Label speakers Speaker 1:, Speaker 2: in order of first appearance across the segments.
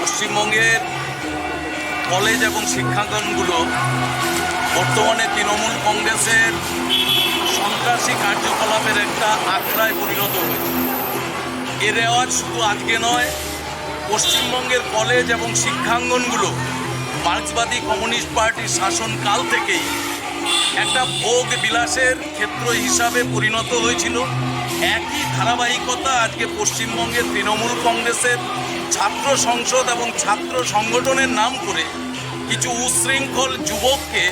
Speaker 1: পশ্চিমবঙ্গের কলেজ এবং শিক্ষাঙ্গনগুলো বর্তমানে তৃণমূল কংগ্রেসের সন্ত্রাসী কার্যকলাপের একটা আখড়ায় পরিণত হয়েছে। এ রেওয়াজ শুধু আজকে নয়, পশ্চিমবঙ্গের কলেজ এবং শিক্ষাঙ্গনগুলো মার্ক্সবাদী কমিউনিস্ট পার্টির শাসনকাল থেকেই একটা ভোগ বিলাসের ক্ষেত্র হিসাবে পরিণত হয়েছিল। একই ধারাবাহিকতা আজকে পশ্চিমবঙ্গের তৃণমূল কংগ্রেসের ছাত্র সংসদ এবং ছাত্র সংগঠনের নাম করে কিছু উশৃঙ্খল যুবককে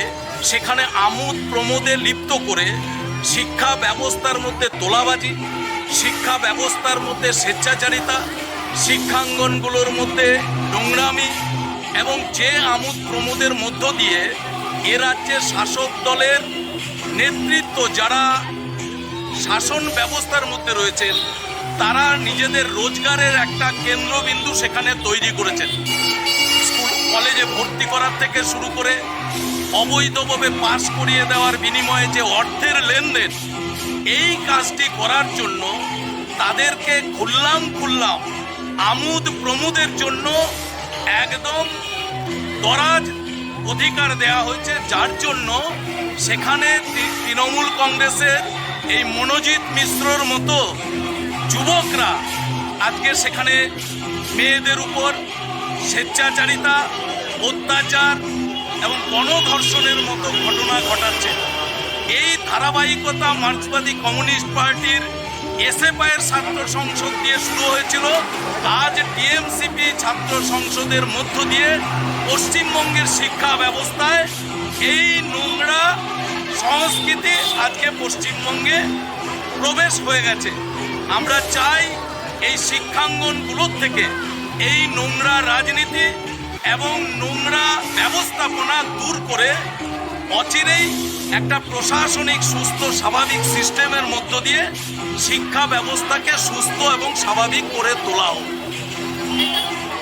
Speaker 1: সেখানে আমোদ প্রমোদে লিপ্ত করে শিক্ষা ব্যবস্থার মধ্যে তোলাবাজি, শিক্ষা ব্যবস্থার মধ্যে স্বেচ্ছাচারিতা, শিক্ষাঙ্গনগুলোর মধ্যে নোংরামি এবং যে আমোদ প্রমোদের মধ্য দিয়ে এ রাজ্যের শাসক দলের নেতৃত্ব যারা শাসন ব্যবস্থার মধ্যে রয়েছেন। তারা নিজেদের রোজগারের একটা কেন্দ্রবিন্দু সেখানে তৈরি করেছেন। স্কুল, কলেজে ভর্তি করার থেকে শুরু করে অবৈধভাবে পাশ করিয়ে দেওয়ার বিনিময়ে যে অর্থের লেনদেন, এই কাজটি করার জন্য তাদেরকে খুললাম খুললাম, আমোদ প্রমোদের জন্য একদম দরাজ অধিকার দেয়া হয়েছে, যার জন্য সেখানে তৃণমূল কংগ্রেসের এই মনোজিৎ মিশ্রর মতো যুবকরা আজকে সেখানে মেয়েদের উপর স্বেচ্ছাচারিতা, অত্যাচার এবং গণধর্ষণের মতো ঘটনা ঘটাচ্ছে। এই ধারাবাহিকতা মার্ক্সবাদী কমিউনিস্ট পার্টির এসএফআইয়ের ছাত্র সংসদ দিয়ে শুরু হয়েছিল। আজ টিএমসিপি ছাত্র সংসদের মধ্য দিয়ে পশ্চিমবঙ্গের শিক্ষা ব্যবস্থায় এই সংস্কৃতি আজকে পশ্চিমবঙ্গে প্রবেশ হয়ে গেছে। আমরা চাই এই শিক্ষাঙ্গনগুলোর থেকে এই নোংরা রাজনীতি এবং নোংরা ব্যবস্থাপনা দূর করে অচিরেই একটা প্রশাসনিক, সুস্থ, স্বাভাবিক সিস্টেমের মধ্য দিয়ে শিক্ষা ব্যবস্থাকে সুস্থ এবং স্বাভাবিক করে তোলা হোক।